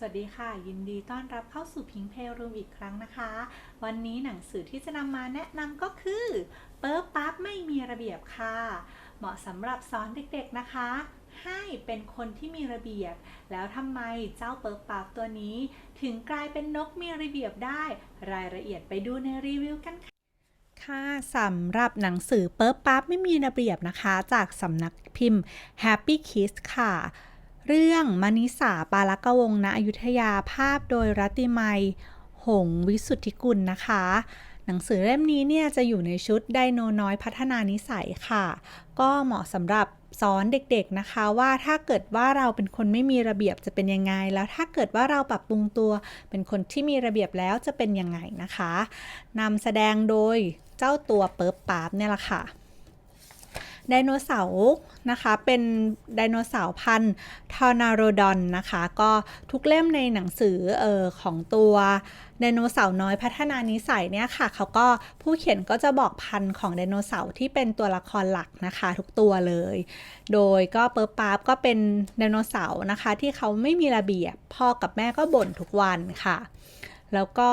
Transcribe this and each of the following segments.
สวัสดีค่ะ ยินดีต้อนรับเข้าสู่พิงเพลรูมอีกครั้งนะคะ วันนี้หนังสือที่จะนำมาแนะนำก็คือเปิร์ปั๊บไม่มีระเบียบค่ะ เหมาะสำหรับสอนเด็กๆนะคะ ให้เป็นคนที่มีระเบียบ แล้วทำไมเจ้าเปิร์ปั๊บตัวนี้ ถึงกลายเป็นนกมีระเบียบได้ รายละเอียดไปดูในรีวิวกันค่ะค่ะสำหรับหนังสือเปิร์ปั๊บไม่มีระเบียบนะคะ จากสำนักพิมพ์ Happy Kids ค่ะ เรื่องมณิสาปาลกวงศ์ณอยุธยาภาพโดยรัติมัย หงวิสุทธิกุลนะคะ หนังสือเล่มนี้เนี่ยจะอยู่ในชุดไดโนน้อยพัฒนานิสัยค่ะ ก็เหมาะสำหรับสอนเด็กๆนะคะว่าถ้าเกิดว่าเราเป็นคนไม่มีระเบียบจะเป็นยังไง แล้วถ้าเกิดว่าเราปรับปรุงตัวเป็นคนที่มีระเบียบแล้วจะเป็นยังไงนะคะนำแสดงโดยเจ้าตัวเปิร์ปาบเนี่ยแหละค่ะ ไดโนเสาร์นะคะ เป็นไดโนเสาร์พันธุ์ทอร์นาโรดอนนะคะ ก็ทุกเล่มในหนังสือเออของตัวไดโนเสาร์น้อยพัฒนานิสัยเนี่ยค่ะ เขาก็ผู้เขียนก็จะบอกพันธุ์ของไดโนเสาร์ที่เป็นตัวละครหลักนะคะ ทุกตัวเลย โดยก็เปิร์ปาร์บก็เป็นไดโนเสาร์นะคะ ที่เขาไม่มีระเบียบพ่อกับแม่ก็บ่นทุกวันค่ะแล้วก็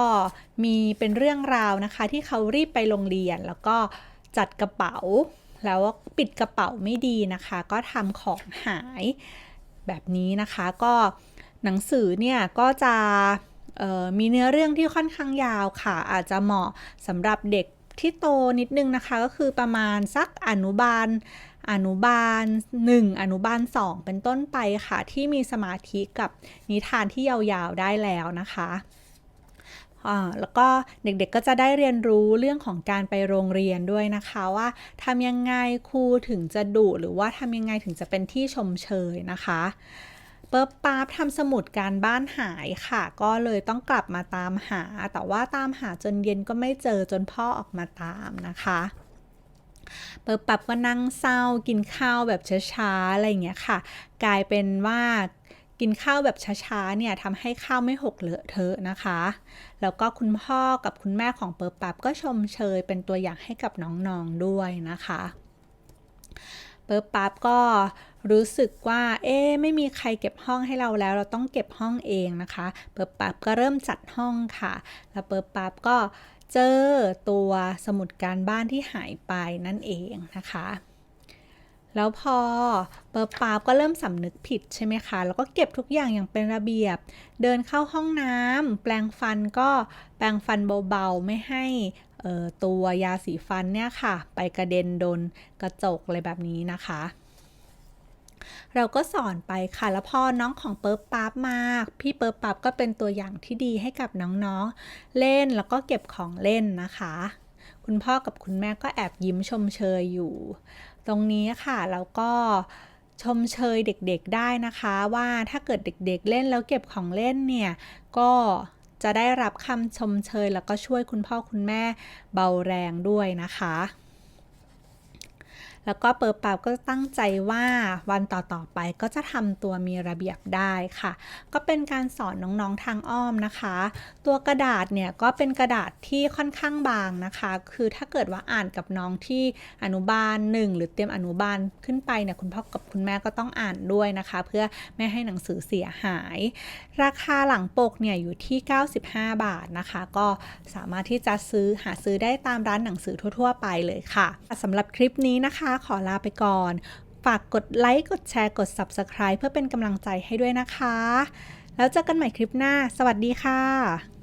มีเป็นเรื่องราวนะคะ ที่เขารีบไปโรงเรียน แล้วก็จัดกระเป๋า แล้วปิดกระเป๋าไม่ดีนะคะ ก็ทำของหายแบบนี้นะคะก็หนังสือเนี่ยก็จะมีเนื้อเรื่องที่ค่อนข้างยาวค่ะ อาจจะเหมาะสำหรับเด็กที่โตนิดนึงนะคะ ก็คือประมาณสักอนุบาล อนุบาล 1 อนุบาล 2 เป็นต้นไปค่ะ ที่มีสมาธิกับนิทานที่ยาวๆได้แล้วนะคะ แล้วก็เด็กๆก็จะได้เรียนรู้เรื่องของการไปโรงเรียนด้วยนะคะว่าทำยังไงครูถึงจะดุหรือว่าทำยังไงถึงจะเป็นที่ชมเชยนะคะเปิบปาบทำสมุดการบ้านหายค่ะ ก็เลยต้องกลับมาตามหา แต่ว่าตามหาจนเย็นก็ไม่เจอจนพ่อออกมาตามนะคะเปิบปับก็นั่งเศร้ากินข้าวแบบช้าๆ อะไรอย่างเงี้ยค่ะ กลายเป็นว่า กินข้าวแบบช้าๆเนี่ยทำให้ข้าวไม่หกเลอะเทอะนะคะ แล้วก็คุณพ่อกับคุณแม่ของเปิบปับก็ชมเชยเป็นตัวอย่างให้กับน้องๆด้วยนะคะเปิบปับก็รู้สึกว่า เอ๊ไม่มีใครเก็บห้องให้เราแล้ว เราต้องเก็บห้องเองนะคะเปิบปับก็เริ่มจัดห้องค่ะ แล้วเปิบปับก็เจอตัวสมุดการบ้านที่หายไปนั่นเองนะคะ แล้วพอเปิบปาบก็เริ่มสำนึกผิดใช่ไหมคะ แล้วก็เก็บทุกอย่างอย่างเป็นระเบียบ เดินเข้าห้องน้ำแปรงฟันก็แปรงฟันเบาๆ ไม่ให้ตัวยาสีฟันเนี่ยค่ะ ไปกระเด็นโดนกระจกอะไรแบบนี้นะคะ เราก็สอนไปค่ะ แล้วพอน้องของเปิร์ปั๊บมาพี่เปิร์ปั๊บก็เป็นตัวอย่างที่ดีให้กับน้องๆ เล่นแล้วก็เก็บของเล่นนะคะ คุณพ่อกับคุณแม่ก็แอบยิ้มชมเชยอยู่ ตรงนี้ค่ะแล้วก็ชมเชยเด็กๆได้นะคะ ว่าถ้าเกิดเด็กๆเล่นแล้วเก็บของเล่นเนี่ย ก็จะได้รับคำชมเชยแล้วก็ช่วยคุณพ่อคุณแม่เบาแรงด้วยนะคะ แล้วก็เปิดปาบก็ตั้งใจว่าวันต่อๆไปก็จะทำตัวมีระเบียบได้ค่ะ ก็เป็นการสอนน้องๆทางอ้อมนะคะ ตัวกระดาษเนี่ยก็เป็นกระดาษที่ค่อนข้างบางนะคะ คือถ้าเกิดว่าอ่านกับน้องที่อนุบาล1หรือเตรียมอนุบาลขึ้นไปเนี่ยคุณพ่อกับคุณแม่ก็ต้องอ่านด้วยนะคะ เพื่อไม่ให้หนังสือเสียหาย ราคาหลังปกเนี่ยอยู่ที่ 95 บาทนะคะ ก็สามารถที่จะซื้อหาซื้อได้ตามร้านหนังสือทั่ว ๆ ไปเลยค่ะสำหรับคลิปนี้นะคะขอลาไปก่อน ฝากกดไลค์ กดแชร์ กด Subscribe เพื่อเป็นกำลังใจให้ด้วยนะคะ แล้วเจอกันใหม่คลิปหน้า สวัสดีค่ะ